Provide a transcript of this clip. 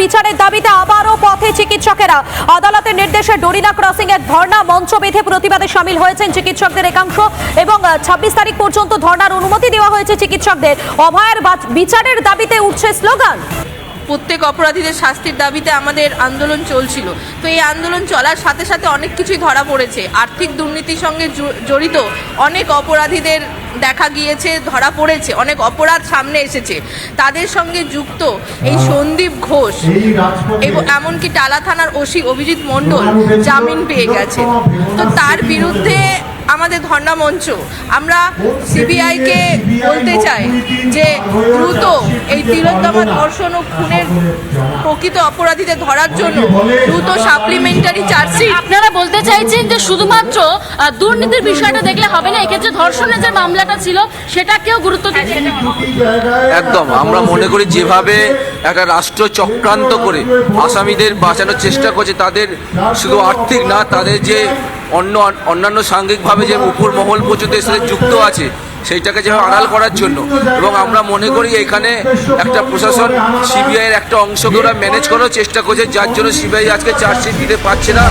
বিচারের দাবিতে আবারও পথে চিকিৎসকেরা। আদালতের নির্দেশে ডোরিনা ক্রসিং এর ধর্ণা মঞ্চ বেঁধে প্রতিবাদে সামিল হয়েছেন চিকিৎসকদের একাংশ এবং ছাব্বিশ তারিখ পর্যন্ত ধর্ণার অনুমতি দেওয়া হয়েছে চিকিৎসকদের। অভয়ের বাচ- বিচারের দাবিতে উঠছে স্লোগান। প্রত্যেক অপরাধীদের শাস্তির দাবিতে আমাদের আন্দোলন চলছিল। তো এই আন্দোলন চলার সাথে সাথে অনেক কিছুই ধরা পড়েছে। আর্থিক দুর্নীতির সঙ্গে জড়িত অনেক অপরাধীদের দেখা গিয়েছে ধরা পড়েছে অনেক অপরাধ সামনে এসেছে। তাদের সঙ্গে যুক্ত এই সন্দীপ ঘোষ এবং এমনকি টালা থানার ওসি অভিজিৎ মণ্ডল জামিন পেয়ে গেছে। তো তার বিরুদ্ধে আমাদের ধর্ণা মঞ্চ। আমরা সিবিআইকে বলতে চাই যে দ্রুত এই তিলোত্তমা ধর্ষণ ও খুনের প্রকৃত অপরাধীদের ধরার জন্য দ্রুত সাপ্লিমেন্টারি চার্জশিট আপনারা বলতে চাইছেন যে শুধুমাত্র দুর্নীতির বিষয়টা দেখলে হবে না এক্ষেত্রে ধর্ষণের যে মামলাটা ছিল সেটাকেও গুরুত্ব দিতে হবে একদম আমরা মনে করি যেভাবে একটা রাষ্ট্র চক্রান্ত করে আসামিদের বাঁচানোর চেষ্টা করছে। তাদের শুধু আর্থিক না, তাদের যে অন্য, অন্যান্য সাংঘিকভাবে যে উপর মহল পর্যন্ত সাথে যুক্ত আছে, সেইটাকে যেভাবে আড়াল করার জন্য। এবং আমরা মনে করি এখানে একটা প্রশাসন সিবিআইয়ের একটা অংশকে ওরা ম্যানেজ করার চেষ্টা করছে, যার জন্য সিবিআই আজকে চার্জশিট দিতে পারছে না।